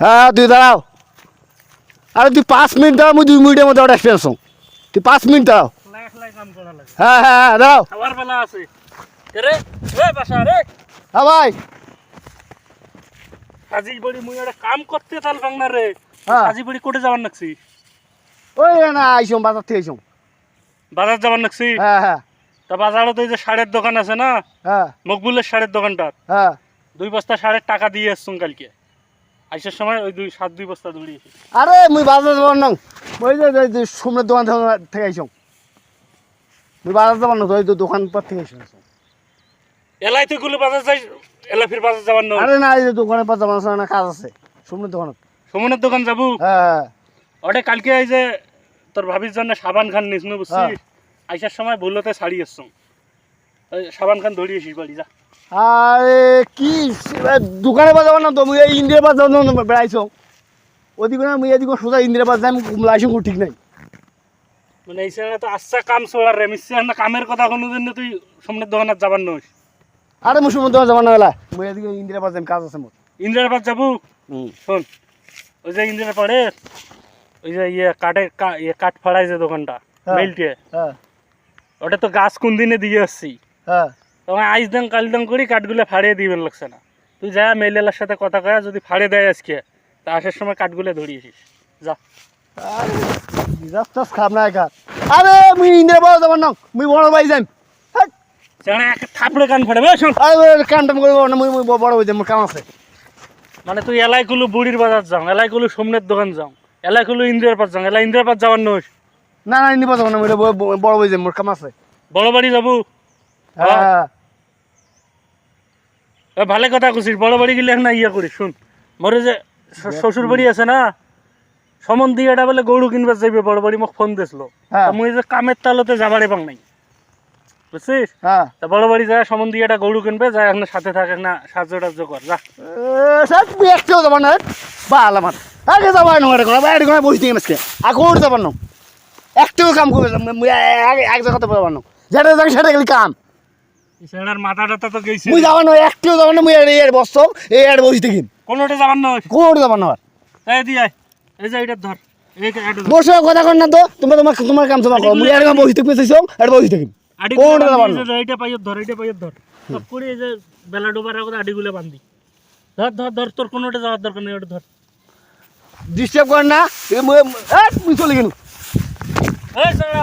হ্যাঁ তুই দাঁড়াও। আরে তুই পাঁচ মিনিট দাঁড়াও মুই দুই মিনিটের মধ্যে ওটা এক্সপিরিয়েন্স তুই পাঁচ মিনিট দাঁড়াও। হ্যাঁ হ্যাঁ হ্যাঁ দাঁড়াও। হ্যাঁ ভাই। সাজি বড়ি মুই একটা কাম করতে রে। হ্যাঁ। সাজি বড়ি কোটে যাবার নাকছি ওই না আইসম বাজার থেকে আইসম। বাজার যাবার নাকছি হ্যাঁ হ্যাঁ। তা বাজারে তো এই যে সারের দোকান আছে না হ্যাঁ। মকবুলের সারের হ্যাঁ। দুই বস্তা সারের টাকা দিয়ে আসছুন কালকে। আইসার সময় ওই দুই সাত দুই বস্তা দৌড়িয়েছি আরে মুই বাজার যাবার নং। ওই যে ওই যে সোমনাথ দোকান থেকে- আইসম মুই বাজার যাবার না ওই দোকান পর থেকে এলাই তুই গুলো বাজার যাই এলাই ফির বাজার যাবার নয় আরে না এই যে দোকানের পর যাবার না কাজ আছে। সোমনাথ দোকানত সমনের দোকান যাব? হ্যাঁ। ওটা কালকে এই যে তোর ভাবির জন্য সাবান খান নিস না বুঝছিস? হ্যাঁ। আইসার সময় ভুলতে শাড়ি ওই সাবান খান দৌড়িয়েছিস বাড়ি যা। আরে কি দোকানে যাবার না তো মুই ইন্দিরা পাস যাবার না বেড়াইছ। ওদিকে না মুই এদিকে সোজা ইন্দিরা যাই লাইসেন্স ঠিক নাই। মানে এই সময় তো আচ্ছা কাম চলার রে মিশছে না কামের কথা কোনো জন্য তুই সামনের যাবার নয় আরে মুই সোমনাথ দোকান যাবার না বেলা। মুই এদিকে ইন্দিরা যাই কাজ আছে মোর। ইন্দিরার পার যাব? শোন ওই যে ইন্দিরার পাড়ে ওই যে ইয়ে কাঠে কা- ইয়ে কাঠ ফাড়াই যে দোকানটা হ্যাঁ। মেলটে হ্যাঁ। ওটা তো গাছ কোন দিনে দিয়ে আসছি। হ্যাঁ। তোমার আইস দাম কাল দাম করি কাঠগুলো ফাড়িয়ে দিবেন লাগছে না। তুই যা মেলেলার সাথে কথা কয়া যদি ফাড়ে দেয় আজকে তা আসার সময় কাঠগুলো ধরিয়েছিস। যা। আরে রাস্তাস খারাপ না একা। আরে মুই ইন্দিরা পাস যাবার না মুই বড় ভাই যাই হাট। থাপড়ে কান ফাড়ে শোন আরে কাম টাম করব না মুই মুই বড় ভাই যাই মোর কাম আছে। মানে তুই এলাইগুলো বুড়ির বাজার যাও এলাইগুলো সোমনের দোকান যাও এলাইগুলো ইন্দিরার পার যাও এলাই ইন্দিরার পার যাওয়ার নয়। না না নিবা যাবার না বড় ভাই যাই মোর কাম আছে। বড় বাড়ি যাব? হ্যাঁ ভালো কথা কুছিস বড় বাড়ি গেলে না ইয়া করিস শুন। মরে যে শ্বশুর বাড়ি আছে না সমন দিয়ে এটা বলে গরু কিনবার যাইবে বড় বাড়ি মোক ফোন দিছিল হ্যাঁ। মুই যে কামের তালতে যাবারে পাং নাই। বুঝছিস হ্যাঁ তা বড় বাড়ি যায় সমন দিয়ে এটা গরু কিনবে যায় এখন সাথে থাকে না সাহায্য টাহায্য কর যা। তুই একটাও যাবার না বাল আমার আগে যাবার না এটা করা বাইরে কোনো বসে থেকে আজকে আগে যাবার না একটাও কাম করবে এক- জায়গাতে যাবার না যেটা যাক সেটা গেলি কাম। সেটার মাথা টাথা তো গেছে। মুই যাবার না একটাও যাবার না মুই এই এর বসছ এই এর বসে থেকে কোনোটা যাবার নয়? কোনোটা যাবার না এই দি আয় এই যে এটা ধর। বসে কথা কর না তো তোমরা তোমার তোমার কাম তোমার করো মুই এর বসে থেকে পেয়েছিস আর বসে কোনোটা না এইটা পাইয়ে ধর এইটা পাইয়ে ধর। সব করে এই যে বেলা ডোবার আগে আডিগুলো বান্ধি। ধর ধর ধর তোর কোনোটা যাওয়ার দরকার নেই ওটা ধর। ডিস্টার্ব কর না এ, মুই চলে গেল এই সারা